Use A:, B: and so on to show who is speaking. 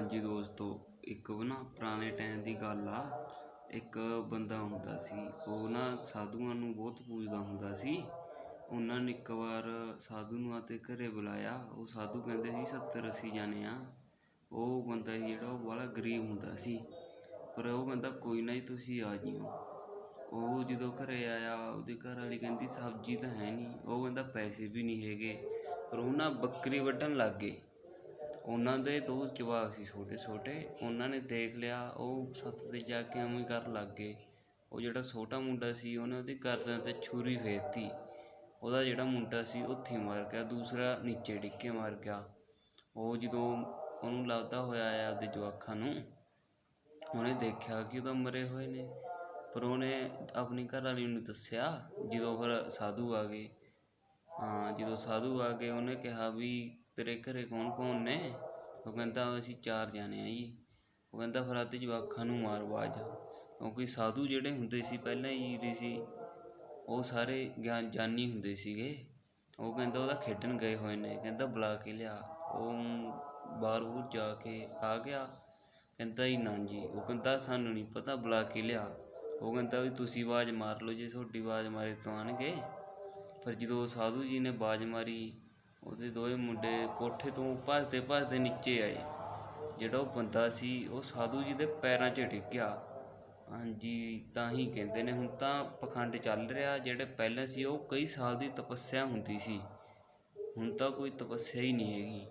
A: ਹਾਂਜੀ ਦੋਸਤੋ, ਇੱਕ ਨਾ ਪੁਰਾਣੇ ਟਾਈਮ ਦੀ ਗੱਲ ਆ, ਇੱਕ ਬੰਦਾ ਹੁੰਦਾ ਸੀ, ਉਹ ਨਾ ਸਾਧੂਆਂ ਨੂੰ ਬਹੁਤ ਪੂਜਦਾ ਹੁੰਦਾ ਸੀ। ਉਹਨਾਂ ਨੇ ਇੱਕ ਵਾਰ ਸਾਧੂ ਨੂੰ ਆਤੇ ਘਰੇ ਬੁਲਾਇਆ, ਉਹ ਸਾਧੂ ਕਹਿੰਦੇ ਸੀ 70 ਅੱਸੀ ਜਾਣੇ ਆ। ਉਹ ਬੰਦਾ ਸੀ ਜਿਹੜਾ, ਉਹ ਬੜਾ ਗਰੀਬ ਹੁੰਦਾ ਸੀ। ਪਰ ਉਹ ਕਹਿੰਦਾ, ਕੋਈ ਨਾ ਜੀ, ਤੁਸੀਂ ਆ ਜਿਓ। ਉਹ ਜਦੋਂ ਘਰੇ ਆਇਆ, ਉਹਦੇ ਘਰ ਵਾਲੀ ਕਹਿੰਦੀ, ਸਬਜ਼ੀ ਤਾਂ ਹੈ ਨਹੀਂ। ਉਹ ਕਹਿੰਦਾ, ਪੈਸੇ ਵੀ ਨਹੀਂ ਹੈਗੇ। ਪਰ ਉਹ ਨਾ ਬੱਕਰੀ ਵੱਢਣ ਲੱਗ ਗਏ। ਉਹਨਾਂ ਦੇ ਦੋ ਜਵਾਕ ਸੀ ਛੋਟੇ ਛੋਟੇ, ਉਹਨਾਂ ਨੇ ਦੇਖ ਲਿਆ, ਉਹ ਛੱਤ ਤੇ ਜਾ ਕੇ ਉਵੇਂ ਕਰਨ ਲੱਗ ਗਏ। ਉਹ ਜਿਹੜਾ ਛੋਟਾ ਮੁੰਡਾ ਸੀ, ਉਹਨੇ ਉਹਦੀ ਗਰਦਨ ਤੇ ਛੁਰੀ ਫੇਰਤੀ। ਉਹਦਾ ਜਿਹੜਾ ਮੁੰਡਾ ਸੀ ਉੱਥੇ ਹੀ ਮਰ ਗਿਆ, ਦੂਸਰਾ ਨੀਚੇ ਡਿੱਕੇ ਮਰ ਗਿਆ। ਉਹ ਜਦੋਂ ਉਹਨੂੰ ਲੱਭਦਾ ਹੋਇਆ ਆਇਆ ਉਹਦੇ ਜਵਾਕਾਂ ਨੂੰ, ਉਹਨੇ ਦੇਖਿਆ ਕਿ ਉਹਦਾ ਮਰੇ ਹੋਏ ਨੇ। ਪਰ ਉਹਨੇ ਆਪਣੀ ਘਰ ਵਾਲੀ ਨੂੰ ਦੱਸਿਆ, ਜਦੋਂ ਫਿਰ ਸਾਧੂ ਆ ਗਏ। ਹਾਂ, ਜਦੋਂ ਸਾਧੂ ਆ ਗਏ, ਉਹਨੇ ਕਿਹਾ ਵੀ ਤੇਰੇ ਘਰੇ ਕੌਣ ਕੌਣ ਨੇ? ਉਹ ਕਹਿੰਦਾ, ਅਸੀਂ ਚਾਰ ਜਾਣੇ ਆ ਜੀ। ਉਹ ਕਹਿੰਦਾ, ਫਿਰ ਅੱਧ ਜਵਾਕਾਂ ਨੂੰ ਮਾਰ ਬਾਜ ਕਿਉਂਕਿ ਸਾਧੂ ਜਿਹੜੇ ਹੁੰਦੇ ਸੀ, ਪਹਿਲਾਂ ਹੀ ਜਿਹੜੇ ਸੀ, ਉਹ ਸਾਰੇ ਗਿਆਨ ਜਾਨੀ ਹੁੰਦੇ ਸੀਗੇ। ਉਹ ਕਹਿੰਦਾ, ਉਹਦਾ ਖੇਡਣ ਗਏ ਹੋਏ ਨੇ। ਕਹਿੰਦਾ, ਬੁਲਾ ਕੇ ਲਿਆ। ਉਹ ਬਾਹਰ ਬੂਰ ਜਾ ਕੇ ਆ ਗਿਆ। ਕਹਿੰਦਾ ਹੀ ਨਾ ਜੀ। ਉਹ ਕਹਿੰਦਾ, ਸਾਨੂੰ ਨਹੀਂ ਪਤਾ, ਬੁਲਾ ਕੇ ਲਿਆ। ਉਹ ਕਹਿੰਦਾ, ਵੀ ਤੁਸੀਂ ਆਵਾਜ਼ ਮਾਰ ਲਓ, ਜੇ ਤੁਹਾਡੀ ਆਵਾਜ਼ ਮਾਰੇ ਤਾਂ ਆਣਗੇ। ਫਿਰ ਜਦੋਂ ਸਾਧੂ ਜੀ ਨੇ ਆਵਾਜ਼ ਮਾਰੀ ਉਹਦੇ ਦੋਵੇਂ ਮੁੰਡੇ ਕੋਠੇ ਤੋਂ ਭੱਜਦੇ ਭੱਜਦੇ ਨੀਚੇ ਆਏ। ਜਿਹੜਾ ਉਹ ਬੰਦਾ ਸੀ, ਉਹ ਸਾਧੂ ਜੀ ਦੇ ਪੈਰਾਂ 'ਚ ਡਿੱਗ ਗਿਆ ਹਾਂਜੀ, ਤਾਂ ਹੀ ਕਹਿੰਦੇ ਨੇ, ਹੁਣ ਤਾਂ ਪਖੰਡ ਚੱਲ ਰਿਹਾ, ਜਿਹੜੇ ਪਹਿਲਾਂ ਸੀ, ਉਹ ਕਈ ਸਾਲ ਦੀ ਤਪੱਸਿਆ ਹੁੰਦੀ ਸੀ। ਹੁਣ ਤਾਂ ਕੋਈ ਤਪੱਸਿਆ ਹੀ ਨਹੀਂ ਹੈਗੀ।